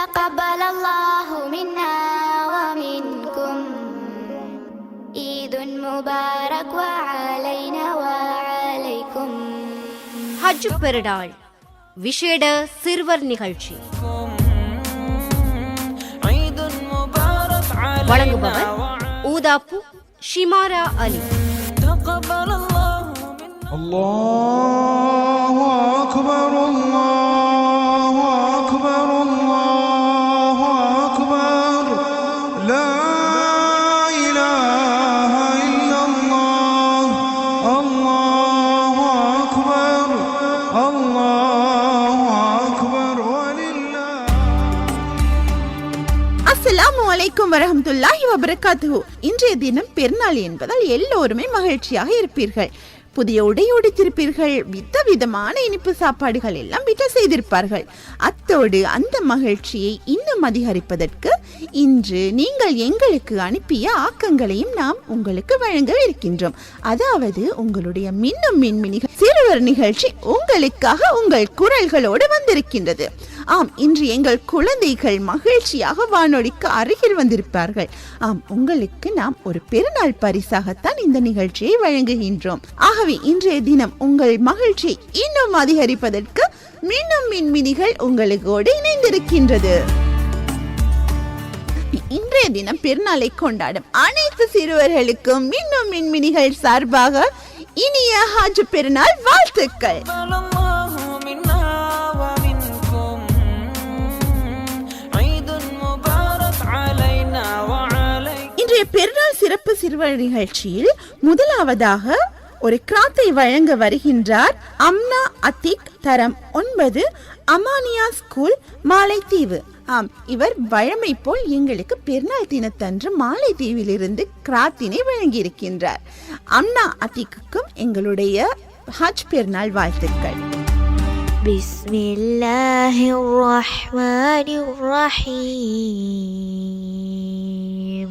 تقبل الله منا ومنكم عيد مبارك وعلينا وعليكم ஹஜ் பெருநாள் விசேட சிறுவர் நிகழ்ச்சி عيد مبارك علينا வழங்குபவர் ஊதாப்பு ஷிமாரா அலி تقبل الله منا الله أكبر الله அலைக்கும் வரஹ்மத்துல்லாஹி வபரகாத்து இன்றைய தினம் பெருநாள் என்பதால் எல்லோருமே மகிழ்ச்சியாக இருப்பீர்கள். புதிய உடை உடைத்திருப்பீர்கள். வித விதமான இனிப்பு சாப்பாடுகள் எல்லாம் விட்ட செய்திருப்பார்கள். அத்தோடு அந்த மகிழ்ச்சியை இன்னும் அதிகரிப்பதற்கு இன்று நீங்கள் எங்களுக்கு அனுப்பிய ஆக்கங்களையும் நாம் உங்களுக்கு வழங்கவிருக்கின்றோம் அதாவது உங்களுடைய மின்னும் மின்மினிகள். சிறுவர் நிகழ்ச்சி உங்களுக்காக உங்கள் குரல்களோடு வந்திருக்கின்றது. ஆம் இன்று எங்கள் குழந்தைகள் மகிழ்ச்சியாக வானொலிக்கு அருகில் வந்திருப்பார்கள். ஆம் உங்களுக்கு நாம் ஒரு பெருநாள் பரிசாகத்தான் இந்த நிகழ்ச்சியை வழங்குகின்றோம். ஆகவே இன்றைய தினம் உங்கள் மகிழ்ச்சியை இன்னும் அதிகரிப்பதற்கு மின்னும் மின்மினிகள் உங்களுக்கோடு இணைந்திருக்கின்றது. இன்றைய தினம் பெருநாளை கொண்டாடும் அனைத்து சிறுவர்களுக்கும் மின்னும் மின்மினிகள் சார்பாக இனிய ஹாஜ் பெருநாள் வாழ்த்துக்கள். இன்றைய பெருநாள் சிறப்பு சிறுவர் நிகழ்ச்சியில் முதலாவதாக ஒரு கிராத்தை வழங்க வருகின்றார் அம்னா அத்திக் தரம் ஒன்பது அமானியா ஸ்கூல் மாலைத்தீவு ஆம் இவர் வழமை போல் எங்களுக்கு பெருநாள் தினத்தன்று மாலைத்தீவிலிருந்து கிராத்தினை வழங்கியிருக்கின்றார் அம்னா அத்திக்குக்கும் எங்களுடைய ஹஜ் பெருநாள் வாழ்த்துக்கள் بسم الله الرحمن الرحيم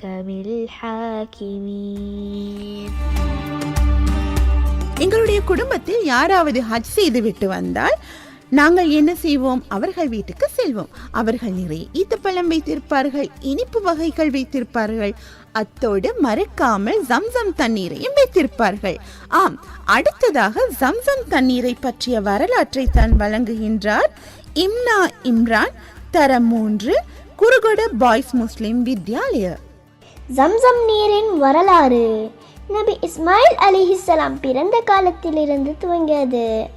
அஹ்கமில் ஹாக்கிமீன் எங்களுடைய குடும்பத்தில் யாராவது ஹஜ் செய்து விட்டு வந்தால் நாங்கள் என்ன செய்வோம்? அவர்கள் வீட்டுக்கு செல்வோம். அவர்கள் நிறைய ஈத்தப்பழம் வைத்திருப்பார்கள் இனிப்பு வகைகள் வைத்திருப்பார்கள். அத்தோடு மறக்காமல் ஜம்சம் தண்ணீரையும் வைத்திருப்பார்கள். ஆம் அடுத்ததாக ஜம்சம் தண்ணீரை பற்றிய வரலாற்றை தான் வழங்குகின்றார் இம்னா இம்ரான் தரம் மூன்று Kurugoda boys Muslim Vidyalaya. Zamzam நீரின் வரலாறு. நபி இஸ்மாயில் அலிஹிஸ்லாம் பிறந்த காலத்திலிருந்து துவங்கியது.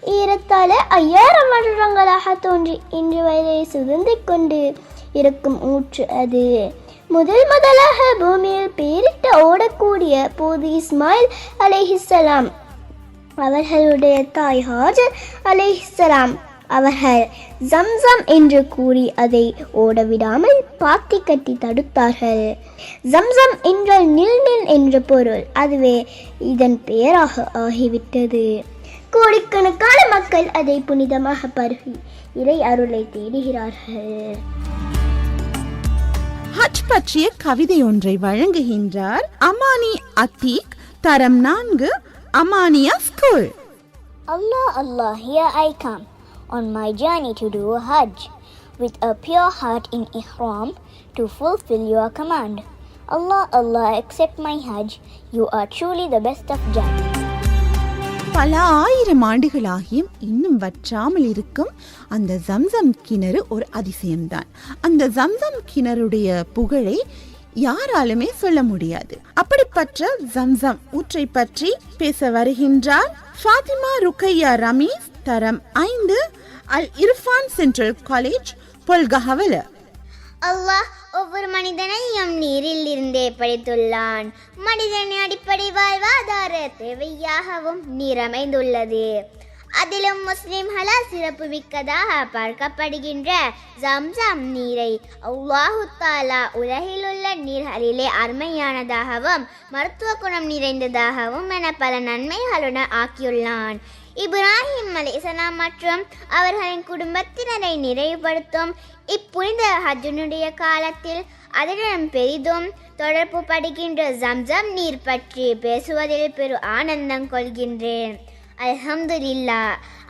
ஏறத்தாழ ஐயாயிரம் வருடங்களாக தோன்றி இன்று வரை சுதந்திக் கொண்டு இருக்கும் ஊற்று அது. முதல் முதலாக பூமியில் பேரிட்டு ஓடக்கூடிய போது இஸ்மாயில் அலிஹிஸ்லாம் அவர்களுடைய தாய் ஹாஜர் அலிஹிஸ்லாம் அவர்கள் ஜம்சம் என்று கூறி அதை ஓடவிடாமல் பாத்தி கட்டி தடுத்தார்கள். ஜம்சம் என்றால் நில் நில் என்ற பொருள் அதுவே இதன் பெயராக ஆகிவிட்டது. கோடிக்கணக்கான மக்கள் அதை புனிதமாக பருகி இறை அருளை தேடுகிறார்கள். ஹஜ் பற்றிய கவிதை ஒன்றை வழங்குகின்றார் அமானி அத்தீக் தரம் நான்கு Amaniya school. Allah, Allah, here I come. On my journey to do Hajj with a pure heart in Ihram to fulfill your command. Allah, Allah, accept my Hajj. You are truly the best of judges. பல ஆயிரம் ஆண்டுகளாகியும் இன்னும் வற்றாமல் இருக்கும் அந்த ஜம்சம் கிணறு ஒரு அதிசயம்தான் அந்த ஜம்சம் கிணறுடைய புகழை யாராலுமே சொல்ல முடியாது அப்படிப்பட்ட ஜம்சம் ஊற்றை பற்றி பேச வருகின்றார் ஃபாத்திமா ருக்கையா ரமீஸ் தரம் ஐந்து அல் இர்ஃபான் சென்ட்ரல் காலேஜ் பொல்கஹவல. அல்லாஹ் ஒவ்வொரு மனிதனையும் நீரில் இருந்தே படைத்துள்ளான். மனிதனின் அடிப்படை வாழ்வாதார தேவையாகவும் நீர் அமைந்துள்ளது அதிலும் முஸ்லிம்களால் சிறப்பு மிக்கதாக பார்க்கப்படுகின்ற ஜம்சம் நீரை அல்லாஹு தாலா உலகில் உள்ள நீர்களிலே அருமையானதாகவும் மருத்துவ குணம் நிறைந்ததாகவும் என பல நன்மைகளுடன் ஆக்கியுள்ளான். இப்ராஹிம் அலைசலாம் மற்றும் அவர்களின் குடும்பத்தினரை நிறைவுபடுத்தும். இப்புனித ஹஜ்ஜனுடைய காலத்தில் அதனுடன் பெரிதும் தொடர்பு படுகின்ற ஜம்சம் நீர் பற்றி பேசுவதில் பெரு ஆனந்தம் கொள்கின்றேன். அல்ஹம்துலில்லா.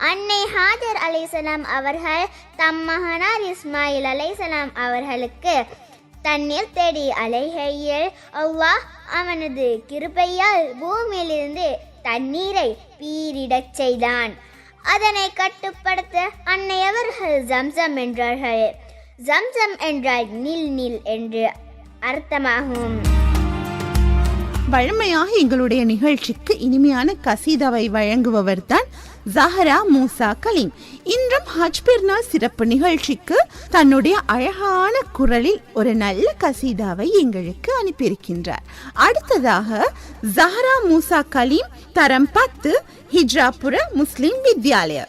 அன்னை ஹாஜர் அலைசலாம் அவர்கள் தம் மகனார் இஸ்மாயில் அலைசலாம் அவர்களுக்கு தண்ணீர் தேடி அலைகையில் அல்லாஹ் அவனது கிருபையால் பூமியிலிருந்து தண்ணீரை பீரிடச் செய்தான். அதனை கட்டுப்படுத்த அன்னை அவர்கள் ஜம்சம் என்றார்கள். ஜம்சம் என்றால் நில் நில் என்று அர்த்தமாகும். வழமையாக எங்களுடைய நிகழ்ச்சிக்கு இனிமையான கசீதாவை வழங்குபவர் தான் ஜஹரா மூசா கலீம். இன்றும் ஹஜ் பெருநாள் சிறப்பு நிகழ்ச்சிக்கு தன்னுடைய அழகான குரலில் ஒரு நல்ல கசீதாவை எங்களுக்கு அனுப்பியிருக்கின்றார். அடுத்ததாக ஜஹரா மூசா கலீம் தரம் பத்து ஹிஜ்ராபுர முஸ்லிம் வித்யாலயா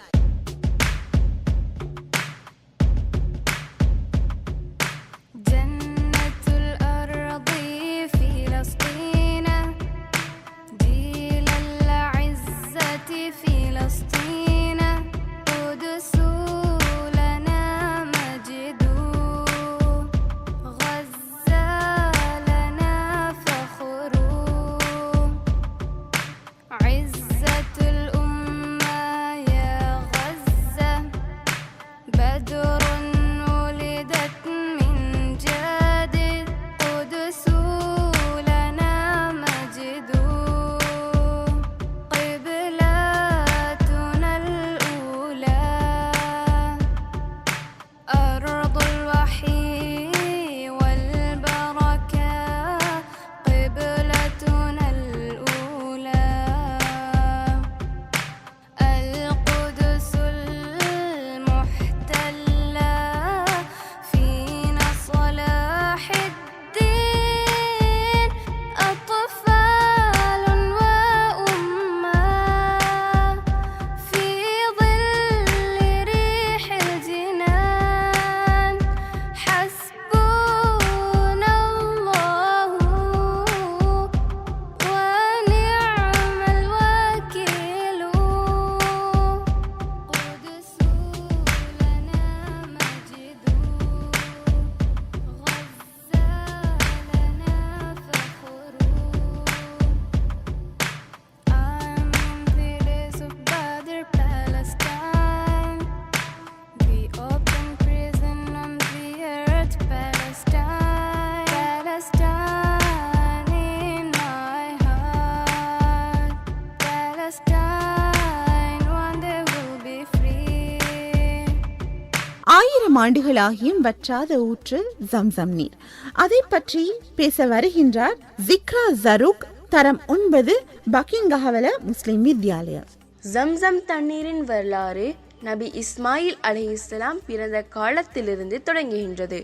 ஆயிரம் ஆண்டுகளாகியும் வற்றாத ஊற்று ஜம்சம் நீர். அதை பற்றி பேச வருகின்றார் ஜிக்ரா ஜரூக் தரம் ஒன்பது பக்கிங்கஹவல முஸ்லிம் வித்யாலயா ஜம்சம் தண்ணீரின் வரலாறு நபி இஸ்மாயில் அலி இஸ்லாம் பிறந்த காலத்திலிருந்து தொடங்குகின்றது.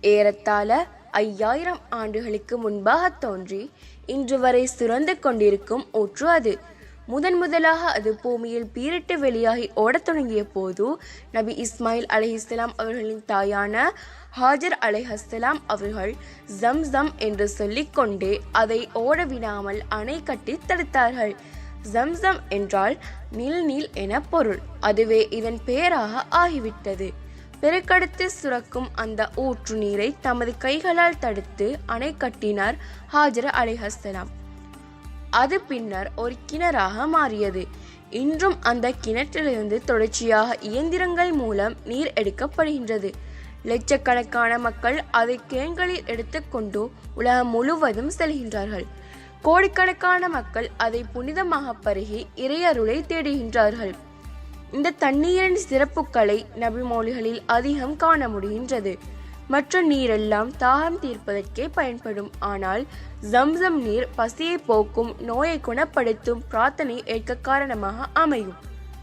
ஏறத்தாழ ஐயாயிரம் ஆண்டுகளுக்கு முன்பாக தோன்றி இன்று வரை சுரந்து கொண்டிருக்கும் ஊற்று அது. முதன் முதலாக அது பூமியில் பீரிட்டு வெளியாகி ஓடத் தொடங்கிய போது நபி இஸ்மாயில் அலைஹிஸ்ஸலாம் அவர்களின் தாயான ஹாஜர் அலைஹஸ்ஸலாம் அவர்கள் ஜம்சம் என்று சொல்லிக்கொண்டே அதை ஓட விடாமல் அணை கட்டி தடுத்தார்கள். ஜம்சம் என்றால் நீல் நீல் என பொருள். அதுவே இதன் பெயராக ஆகிவிட்டது. பெருக்கடுத்து சுரக்கும் அந்த ஊற்று நீரை தமது கைகளால் தடுத்து அணை கட்டினார் ஹாஜர் அலிஹஸ்லாம் அது பின்னர் ஒரு கிணறாக மாறியது. இன்றும் அந்த கிணற்றிலிருந்து தொடர்ச்சியாக இயந்திரங்கள் மூலம் நீர் எடுக்கப்படுகின்றது. லட்சக்கணக்கான மக்கள் அதை கேன்களில் எடுத்துக்கொண்டு உலகம் முழுவதும் செல்கின்றார்கள். கோடிக்கணக்கான மக்கள் அதை புனிதமாக பருகி இறையருளை தேடுகின்றார்கள். இந்த தண்ணீரின் சிறப்புகளை நபிமொழிகளில் அதிகம் காண முடிகின்றது. மற்ற நீரெல்லாம் தாகம் தீர்ப்பதற்கே பயன்படும். ஆனால் ஜம்சம் நீர் பசியை போக்கும் நோயை குணப்படுத்தும் பிரார்த்தனை ஏற்க காரணமாக அமையும்.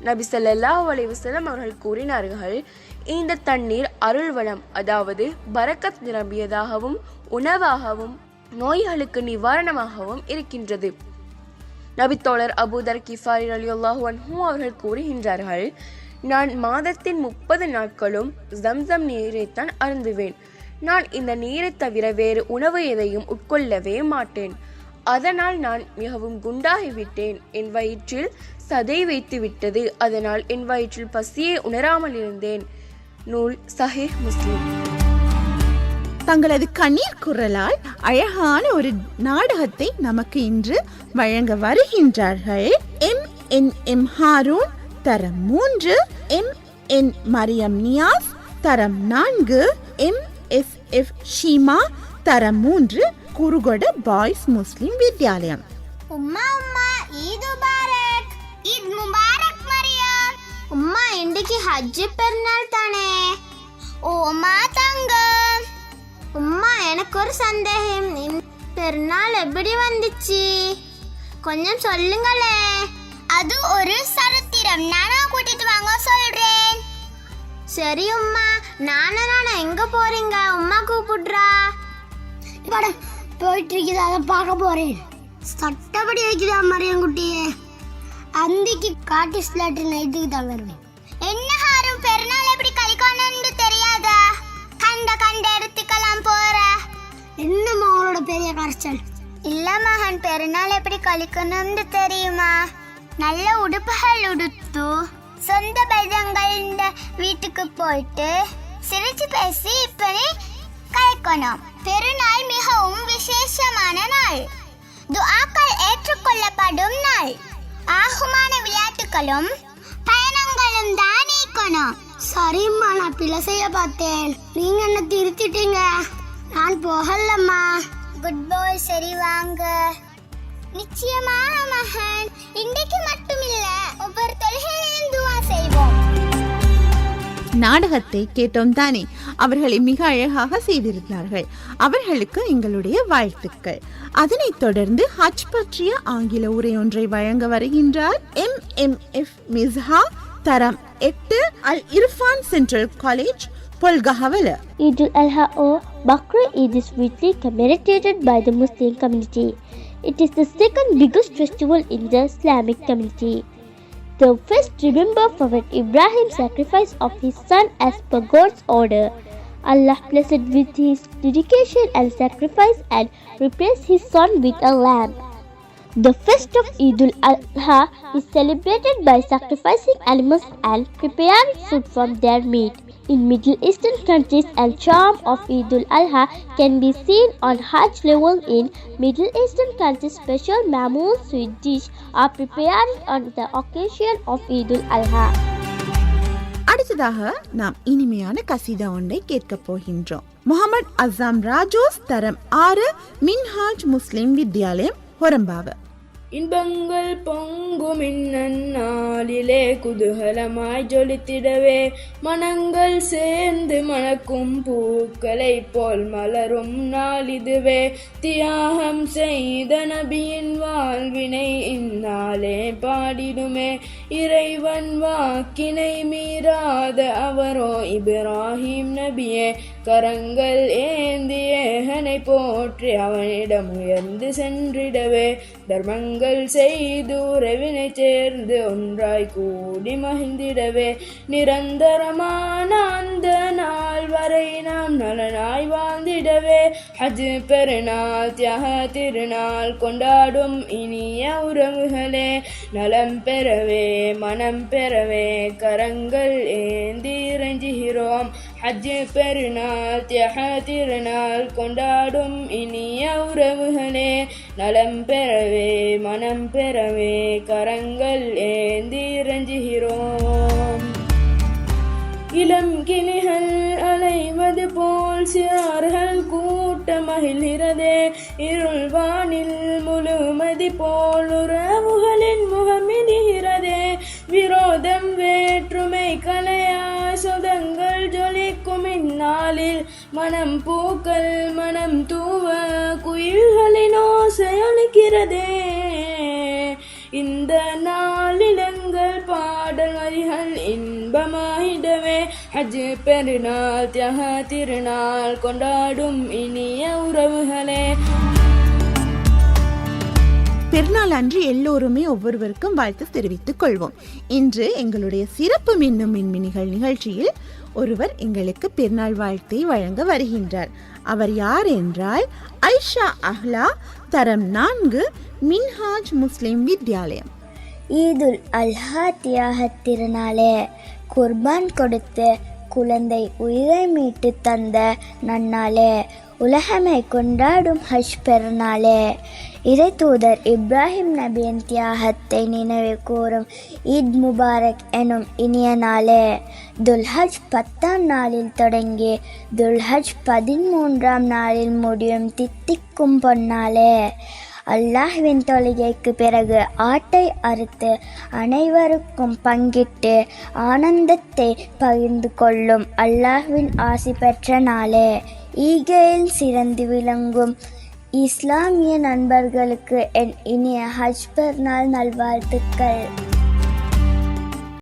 நபி ஸல்லல்லாஹு அலைஹி அவர்கள் கூறினார்கள் இந்த தண்ணீர் அருள்வளம் அதாவது பரக்கத் நிரம்பியதாகவும் உணவாகவும் நோய்களுக்கு நிவாரணமாகவும் இருக்கின்றது. நபித்தோழர் அபூதர் கிஃபாரி ரலியல்லாஹு அன்ஹு அவர்கள் கூறுகின்றார்கள் நான் மாதத்தின் முப்பது நாட்களும் ஜம்சம் நீரைத்தான் அருந்துவேன். நான் இந்த நீரை தவிர வேறு உணவு எதையும் உட்கொள்ளவே மாட்டேன். அதனால் நான் மிகவும் குண்டாகிவிட்டேன். என் வயிற்றில் சதை வைத்து விட்டது அதனால் என் வயிற்றில் பசியை உணராமல் இருந்தேன். நூல் சஹே முஸ்லிம். தங்களது கண்ணீர் குரலால் அழகான ஒரு நாடகத்தை நமக்கு இன்று வழங்க வருகின்றார்கள். எம் என் எம் ஹாரூன் தரம் மூன்று எம் என் மரியம் நியாஸ். தரம் நான்கு எம் எஸ் எஃப் ஷீமா. தரம் மூன்று குருகொட பாய்ஸ் முஸ்லிம் வித்யாலயம். உம்மா உம்மா ஈத் முபாரக். ஈத் முபாரக் மரியம். உம்மா இன்றைக்கு ஹஜ் பெருநாள் தானே. ஓமா தங்கம். உம்மா எனக்கு ஒரு சந்தேகம். பெருநாள் எப்படி வந்துச்சு? கொஞ்சம் சொல்லுங்களே அது ஒரு சரித்திரம் நானா கூட்டிட்டு வாங்க சொல்றேன். சரி உம்மா. நானா நானா எங்க போறீங்க? உம்மா கூப்பிடுறா. போயிட்டு இருக்குது அதை பார்க்க போறேன். சட்டப்படி வைக்குதா மரியங்குட்டியே அந்திக்கு காட்டு ஸ்லாட்டு நைட்டுக்கு தான் வருவேன்? என்ன ஹாரும் பெருநாள் எப்படி கழிக்கணும்னு தெரியாதா? கண்ட கண்ட இடத்துக்கெல்லாம் போற. என்னம்மா அவளோட பெரிய கரைச்சல்? இல்ல மகன் பெருநாள் எப்படி கழிக்கணும்னு தெரியுமா? நல்ல உடுப்புகள் உடுத்து சொந்த பந்தங்கள் இந்த வீட்டுக்கு போயிட்டு சிரிச்சு பேசி இப்படி கழிக்கணும் பெருநாள் மிகவும் விசேஷமான நாள். துஆக்கள் ஏற்றுக்கொள்ளப்படும் நாள். ஆகுமான விளையாட்டுகளும் பயணங்களும் தான் நீக்கணும். சரிம்மா நான் பிள்ளை செய்ய பார்த்தேன். நீங்க என்ன திருத்திட்டீங்க? நான் போகலம்மா. குட் பாய் சரி வாங்க. நிச்சயமாக மகன். இன்றைக்கு மட்டுமில்ல ஒவ்வொரு தொழுகையிலும் துவா செய்வோம். நாடகத்தை கேட்டோம் தானே. அவர்களை மிக அழகாக செய்திருந்தார்கள். அவர்களுக்கு எங்களுடைய வாழ்த்துக்கள். அதனைத் தொடர்ந்து ஹஜ் பற்றிய ஆங்கில உரை ஒன்றை வழங்க வருகின்றார் எம் எம் எஃப் மிஸ்ஹா தரம் எட்டு Al Irfan central college Polgahawela. Eid al-Adha or Bakr Eid is widely commemorated by the Muslim community. It is the second biggest festival in the Islamic community. The first remember Prophet Ibrahim's sacrifice of his son as per God's order. Allah blessed with his dedication and sacrifice and replaced his son with a lamb. The feast of Eid al-Adha is celebrated by sacrificing animals and preparing food from their meat. In Middle Eastern countries, and charm of Eid al-Adha can be seen on Hajj level in Middle Eastern countries. Special mamoon sweet dish are prepared on the occasion of Eid al-Adha. அடுத்ததாக நாம் இனிமையான கசிதா ஒன்றை கேட்கப் போகின்றோம் முகமது அசாம் ராஜோஸ் தரம் ஆறு மின்ஹாஜ் முஸ்லிம் வித்யாலயம் ஹொரம்பாவ இன்பங்கள் பொங்கும் இந்நாளிலே குதூகலமாய் ஜொலித்திடவே. மனங்கள் சேர்ந்து மணக்கும் பூக்களை போல் மலரும் நாளிதுவே. தியாகம் செய்த நபியின் வாழ்வினை இந்நாளே பாடிடுமே. இறைவன் வாக்கினை மீறாத அவரோ இப்ராஹிம் நபியே. கரங்கள் ஏந்தி ஏகனை போற்றி அவனிடம் உயர்ந்து சென்றிடவே. தர்மங்கள் செய்து உறவினை சேர்ந்து ஒன்றாய் கூடி மகிழ்ந்திடவே. நிரந்தரமான அந்த நாள் வரை நாம் நலனாய் வாழ்ந்திடவே. ஹஜ் பெருநாள் தியாக திருநாள் கொண்டாடும் இனிய உறவுகளே. நலம் பெறவே மனம் பெறவே கரங்கள் ஏந்தி இறஞ்சுகிறோம் ஹஜ் பெருநாள் தியாக திருநாள் கொண்டாடும் இனிய உறவுகளே நலம் பெறவே மனம் பெறவே கரங்கள் ஏந்தி இறைஞ்சுகிறோம் இளம் கிளிகள் அலைவது போல் சிறார்கள் கூட்ட மகிழ்கிறதே இருள் வானில் முழுமதி போல் உறவுகளின் முகமிதிகிறதே விரோதம் வேற்றுமை மனம் பூக்கள் மனம் தூவ குயில்களின் ஓசையளிக்கிறதே இந்த நாளிடங்கள் பாடல் வரிகள் இன்பமாயிடவே. ஹஜ் பெருநாள் தியாக திருநாள் கொண்டாடும் இனிய உறவுகளே. பெருநாள் அன்று எல்லோருமே ஒவ்வொருவருக்கும் வாழ்த்து தெரிவித்துக் கொள்வோம். இன்று எங்களுடைய சிறப்பு மின்னும் மின்மினிகள் நிகழ்ச்சியில் ஒருவர் எங்களுக்கு பெருநாள் வாழ்த்தை வழங்க வருகின்றார். அவர் யார் என்றால் ஐஷா அஹ்லா தரம் நான்கு மின்ஹாஜ் முஸ்லிம் வித்யாலயம். ஈதுல் அல்ஹா தியாக திருநாளே குர்பான் கொடுத்து குழந்தை உயிரை மீட்டு தந்த நன்னாளே உலகமை கொண்டாடும் ஹஷ் பெருநாளே. இறை தூதர் இப்ராஹிம் நபியின் தியாகத்தை நினைவு கூறும் ஈத் முபாரக் எனும் இனிய நாளே. துல்ஹஜ் பத்தாம் நாளில் தொடங்கி துல்ஹஜ் பதிமூன்றாம் நாளில் முடியும் தித்திக்கும் பொன்னாலே அல்லாஹ்வின் தொழுகைக்கு பிறகு ஆட்டை அறுத்து அனைவருக்கும் பங்கிட்டு ஆனந்தத்தை பகிர்ந்து கொள்ளும் அல்லாஹ்வின் ஆசி பெற்ற நாளே. ஈகையில் சிறந்து விளங்கும் இஸ்லாமிய நண்பர்களுக்கு என் இனிய ஹஜ் பெருநாள் நல்வாழ்த்துக்கள்.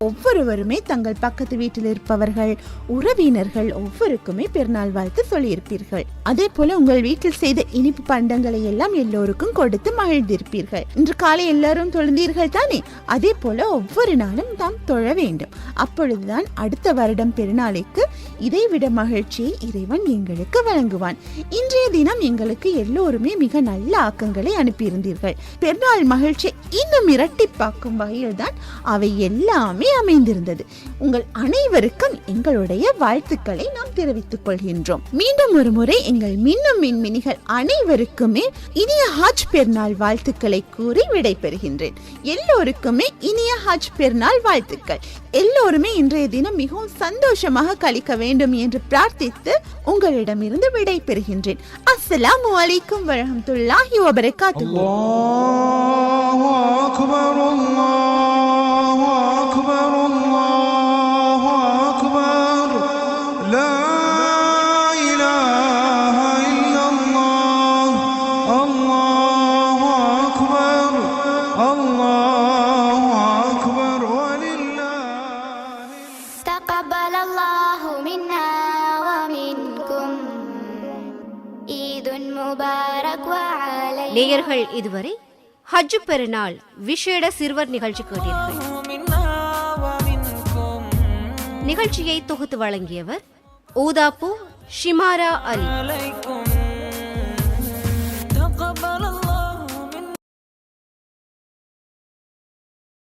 ஒவ்வொருவருமே தங்கள் பக்கத்து வீட்டில் இருப்பவர்கள் உறவினர்கள் ஒவ்வொருக்குமே பெருநாள் வாழ்த்து சொல்லியிருப்பீர்கள். அதே போல உங்கள் வீட்டில் செய்த இனிப்பு பண்டங்களை எல்லாம் எல்லோருக்கும் கொடுத்து மகிழ்ந்திருப்பீர்கள். இன்று காலை எல்லாரும் தொழுந்தீர்கள் தானே? அதே போல ஒவ்வொரு நாளும் தாம் தொழ வேண்டும். அப்பொழுதுதான் அடுத்த வருடம் பெருநாளைக்கு இதைவிட மகிழ்ச்சியை இறைவன் எங்களுக்கு வழங்குவான். இன்றைய தினம் எங்களுக்கு எல்லோருமே மிக நல்ல ஆக்கங்களை அனுப்பியிருந்தீர்கள். பெருநாள் மகிழ்ச்சி இன்னும் மிரட்டிப் பார்க்கும் வகையில் தான் அவை எல்லாமே அமைந்திருந்தது. உங்கள் அனைவருக்கும் எங்களுடைய வாழ்த்துக்களை நாம் தெரிவித்துக் கொள்கின்றோம். மீண்டும் ஒரு முறை எங்கள் மின்னும் மின்மினிகள் அனைவருக்குமே இனிய ஹாஜ் பெருநாள் வாழ்த்துக்களை கூறி விடைபெறுகின்றேன். எல்லோருக்குமே இனிய ஹாஜ் பெருநாள் வாழ்த்துக்கள். எல்லோருமே இன்றைய தினம் மிகவும் சந்தோஷமாக கழிக்க வேண்டும் என்று பிரார்த்தித்து உங்களிடமிருந்து விடை பெறுகின்றேன் அஸ்ஸலாம் வலைக்கும் வரமத்துல்லாஹி வபரகாத்து أكبر الله أكبر الله أكبر لا إله إلا الله الله أكبر الله أكبر ولله تقبل الله منا ومنكم عيد مبارك وعلينا நேயர்கள் இதுவரை ஹஜ்ஜு பெருநாள் விசேட சிறுவர் நிகழ்ச்சி கேட்டீர்கள் நிகழ்ச்சியை தொகுத்து வழங்கியவர் ஊதாபு ஷிமாரா அலி.